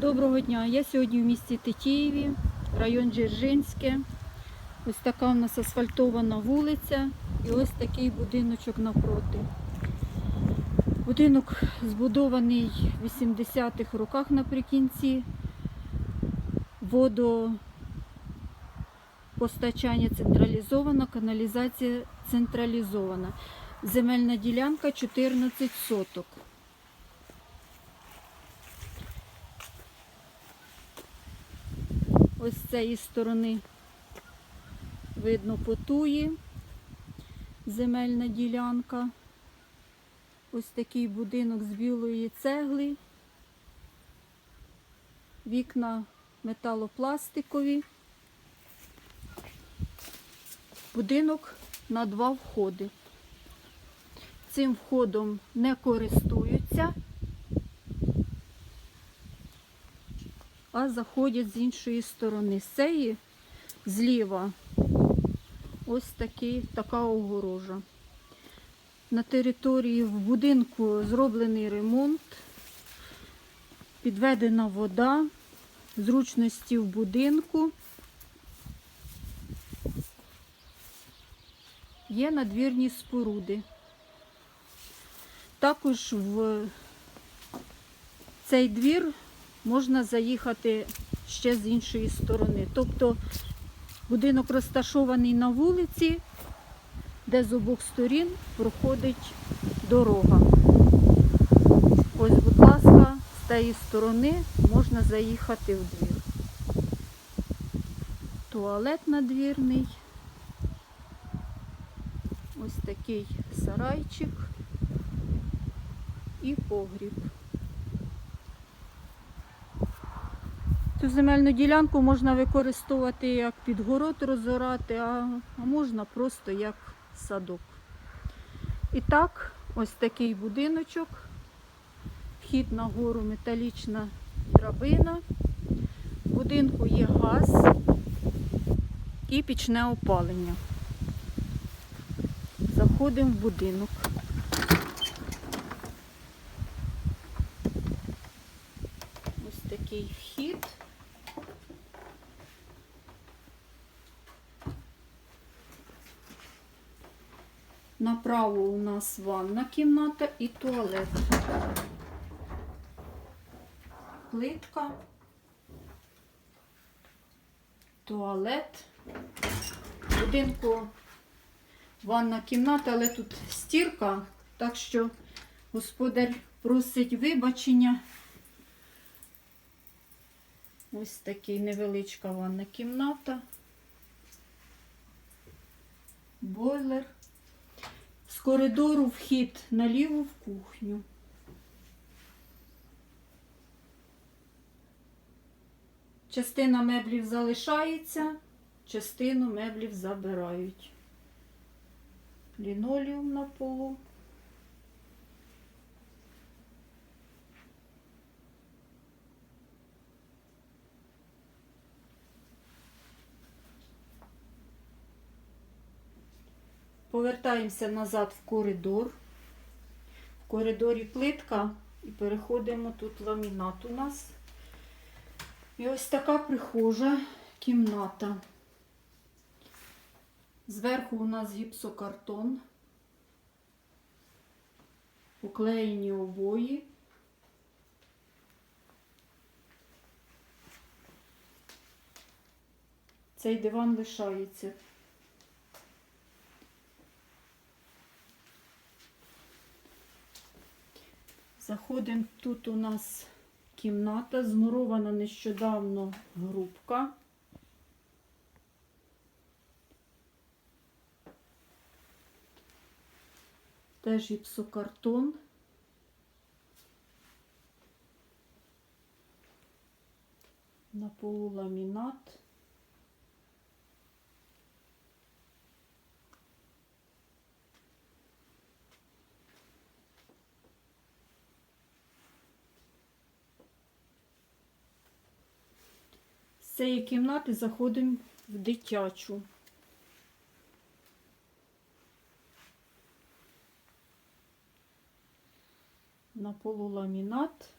Доброго дня. Я сьогодні в місті Тетіїві, район Джержинське. Ось така у нас асфальтована вулиця і ось такий будиночок навпроти. Будинок збудований в 80-х роках наприкінці. Водопостачання централізовано, каналізація централізована. Земельна ділянка 14 соток. Ось з цієї сторони видно потуї, земельна ділянка. Ось такий будинок з білої цегли. Вікна металопластикові. Будинок на два входи. Цим входом не користуються. А заходять з іншої сторони. З цієї зліва ось такий, така огорожа. На території в будинку зроблений ремонт, підведена вода, зручності в будинку. Є надвірні споруди. Також в цей двір можна заїхати ще з іншої сторони. Тобто будинок розташований на вулиці, де з обох сторін проходить дорога. Ось, будь ласка, з тієї сторони можна заїхати в двір. Туалет надвірний. Ось такий сарайчик і погріб. Цю земельну ділянку можна використовувати як підгород розорати, а, можна просто як садок. І так, ось такий будиночок. Вхід на гору металічна драбина. В будинку є газ і пічне опалення. Заходимо в будинок. Ось такий вхід. Направо у нас ванна кімната і туалет. Плитка. Туалет. Будинку ванна кімната, але тут стірка, так що господар просить вибачення. Ось такий невеличка ванна кімната. Бойлер. Коридору вхід наліво в кухню. Частина меблів залишається, частину меблів забирають. Лінолеум на полу. Повертаємося назад в коридор. В коридорі плитка і переходимо тут ламінат у нас. І ось така прихожа кімната. Зверху у нас гіпсокартон, уклеєні обої. Цей диван лишається. Заходимо, тут у нас кімната, змурована нещодавно грубка. Теж гіпсокартон. На полу ламінат. Цієї кімнати заходимо в дитячу. На полу ламінат.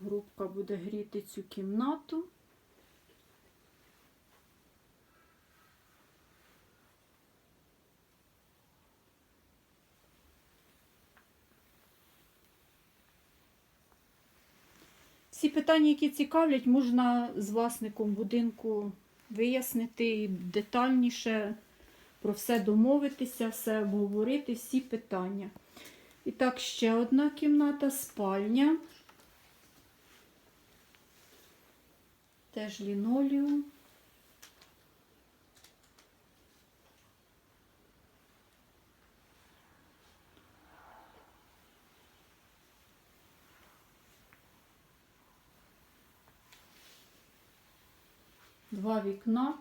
Грубка буде гріти цю кімнату. Всі питання, які цікавлять, можна з власником будинку вияснити і детальніше про все домовитися, все обговорити, всі питання. І так, ще одна кімната, спальня. Теж лінолеум. Два вікна.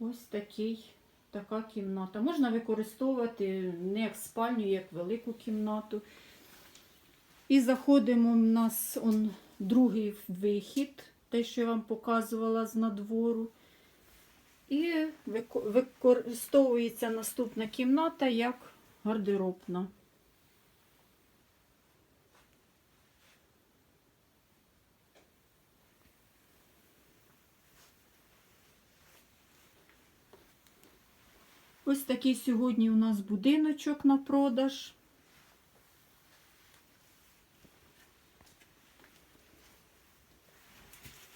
Ось такий, така кімната. Можна використовувати не як спальню, як велику кімнату. І заходимо в нас он, другий вихід, те, що я вам показувала з надвору. І використовується наступна кімната як гардеробна. Ось такий сьогодні у нас будиночок на продаж.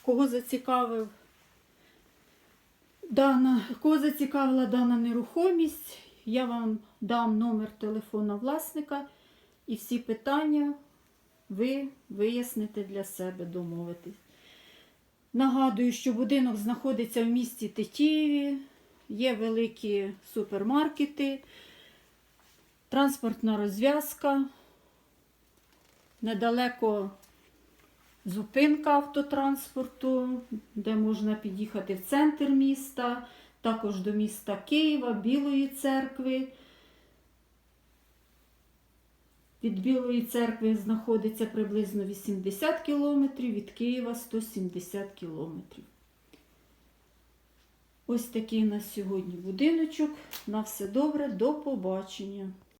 Кого зацікавив дана, кого зацікавила дана нерухомість, я вам дам номер телефона власника і всі питання ви виясните для себе, домовитесь. Нагадую, що будинок знаходиться в місті Тетіїві, є великі супермаркети, транспортна розв'язка, недалеко зупинка автотранспорту, де можна під'їхати в центр міста, також до міста Києва, Білої церкви. Від Білої церкви знаходиться приблизно 80 кілометрів, від Києва 170 кілометрів. Ось такий у нас сьогодні будиночок. На все добре, до побачення.